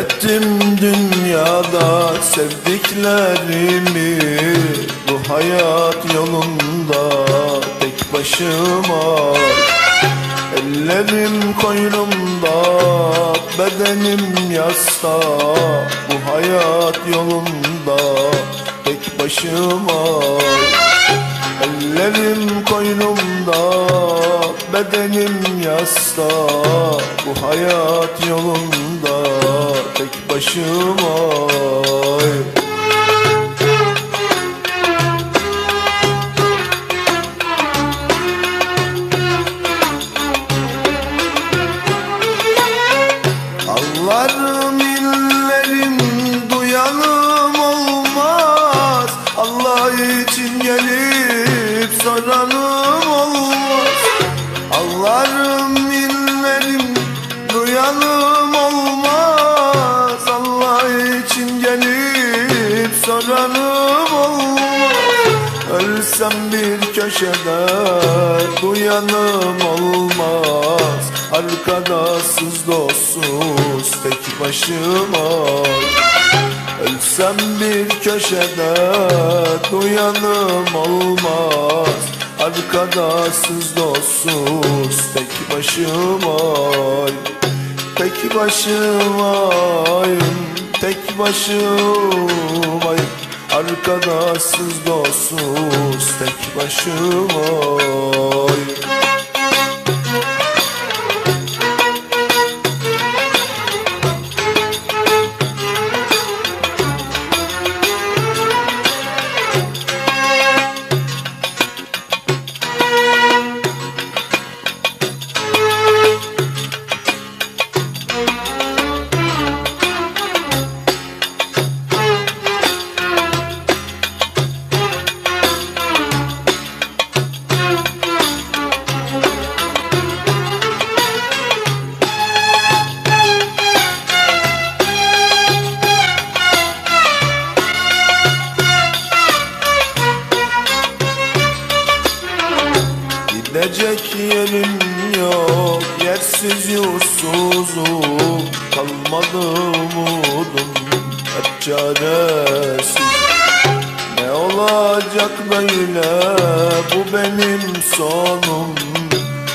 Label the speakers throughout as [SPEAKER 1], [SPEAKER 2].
[SPEAKER 1] Kaybettim dünyada sevdiklerimi. Bu hayat yolunda tek başıma. Ellerim koynumda, bedenim yasta. Bu hayat yolunda tek başıma. Ellerim koynumda, bedenim yasta. Bu hayat yolunda başıma Allah'ım illerim duyanım olmaz. Allah için gelip soranım köşede duyanım olmaz. Arkadaşsız dostsuz tek başıma. Ölsem bir köşede duyanım olmaz. Arkadaşsız dostsuz tek başıma. Tek başımayım, tek başımayım Arkadaşsız dostsuz tek başımayım Yerim yok Yersiz yursuzum Kalmadı umudum. Hep çaresiz Ne olacak böyle? Bu benim sonum.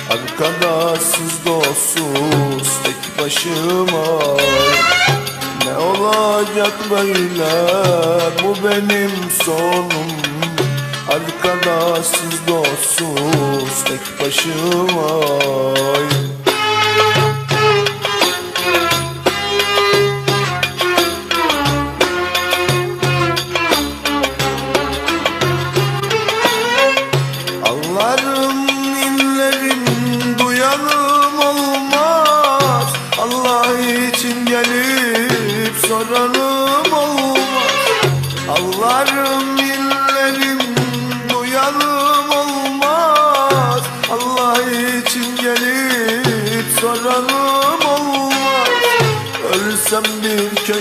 [SPEAKER 1] Arkadaşsız dostsuz Tek başıma. Ne olacak böyle? Bu benim sonum. Arkadaşsız dostsuz tek başıma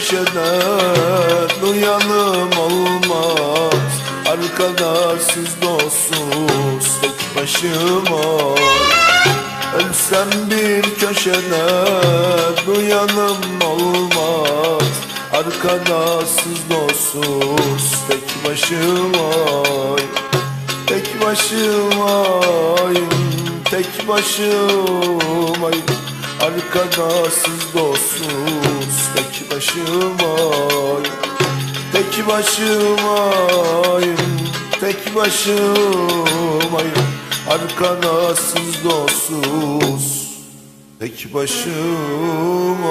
[SPEAKER 1] bir köşede duyanım olmaz Arkadaşsız dostsuz tek başıma. Ölsem bir köşede duyanım olmaz. Arkadaşsız dostsuz tek başıma. Tek başımayım, tek başımayım Arkadaşsız dostsuz tek başımayım Tek başımayım, tek başımayım Arkadaşsız dostsuz. Tek başımayım